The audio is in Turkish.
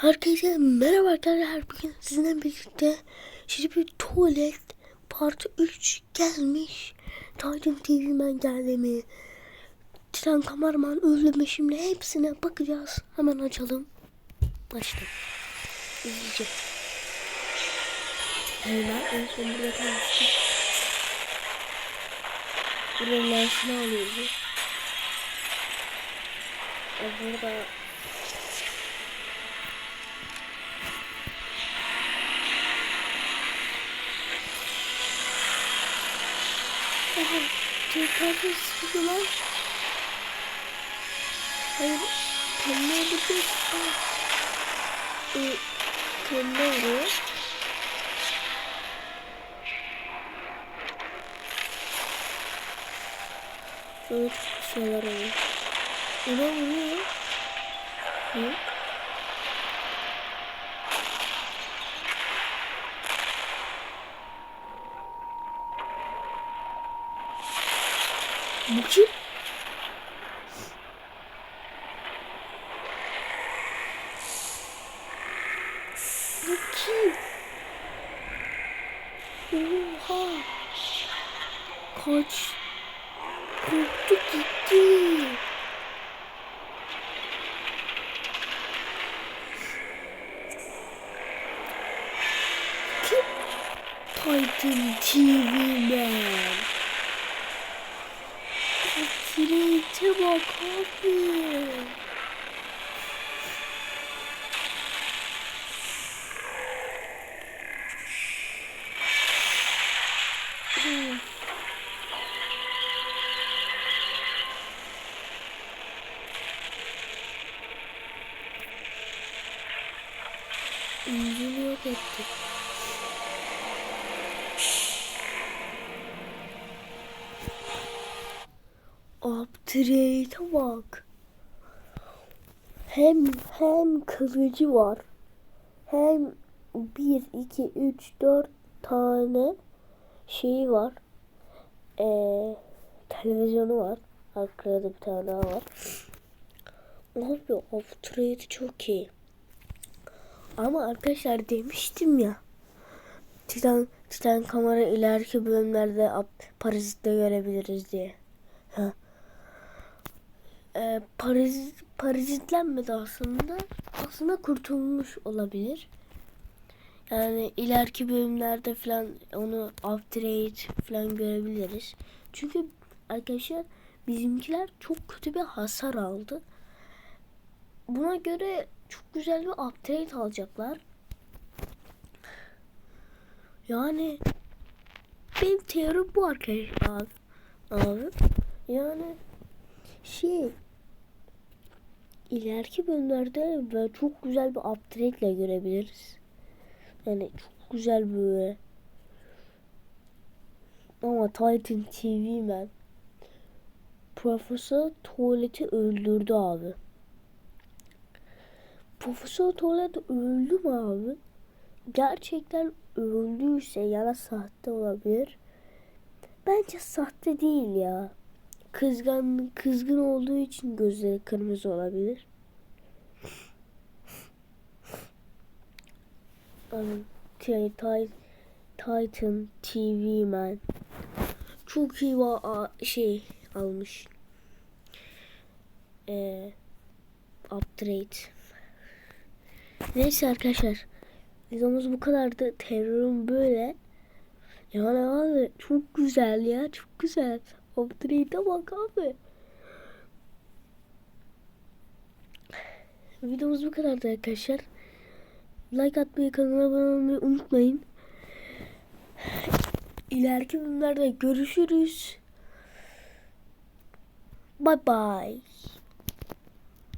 Herkese merhaba arkadaşlar. Bugün sizinle birlikte şimdi bir tuvalet part 3 gelmiş. Titan TV'men geldi mi? Titan kameraman şimdi hepsine bakacağız. Hemen açalım. Açtım. İzleyeceğim. Hemen en son burada kalmıştım. Buranın lensini alıyoruz. Burada Aha, tekrar sıkıyorlar. Hayır, kendi öldürdü. Ee, kendi oluyor. Şöyle çok şeyler oluyor. Ona vuruyor. Hı? Bu kim? Bu kim? Oha. Kaç. Korktu gitti. Titan TV Man. Kireyte bak abi. İncini yok etti. Uptrade'e bak. Hem hem kılıcı var. Hem 1, 2, 3, 4 tane şeyi var. Ee, televizyonu var. Arkada da bir tane daha var. Abi Uptrade çok iyi. Ama arkadaşlar demiştim ya. Titan, Titan kamera ileriki bölümlerde parazitte görebiliriz diye. Ha. Ee, parazit, parazitlenmedi aslında. Aslında kurtulmuş olabilir. Yani ileriki bölümlerde falan onu upgrade falan görebiliriz. Çünkü arkadaşlar bizimkiler çok kötü bir hasar aldı. Buna göre çok güzel bir upgrade alacaklar. Yani benim teorim bu arkadaşlar abi. Abi. Yani şey ileriki bölümlerde böyle çok güzel bir upgrade ile görebiliriz. Yani çok güzel böyle. Ama Titan TV man Profesör Tuvalet'i öldürdü abi. Profesör Tuvalet öldü mü abi? Gerçekten öldüyse ya da sahte olabilir. Bence sahte değil ya. Kızgın kızgın olduğu için gözleri kırmızı olabilir. Şey, Titan TV Man çok iyi şey almış. Ee, upgrade. Neyse arkadaşlar. Videomuz bu kadardı. Terörüm böyle. Yani abi çok güzel ya. Çok güzel. Upgrade'e bak abi. Videomuz bu kadardı arkadaşlar. Like atmayı, kanala abone olmayı unutmayın. İleriki bölümlerde görüşürüz. Bye bye.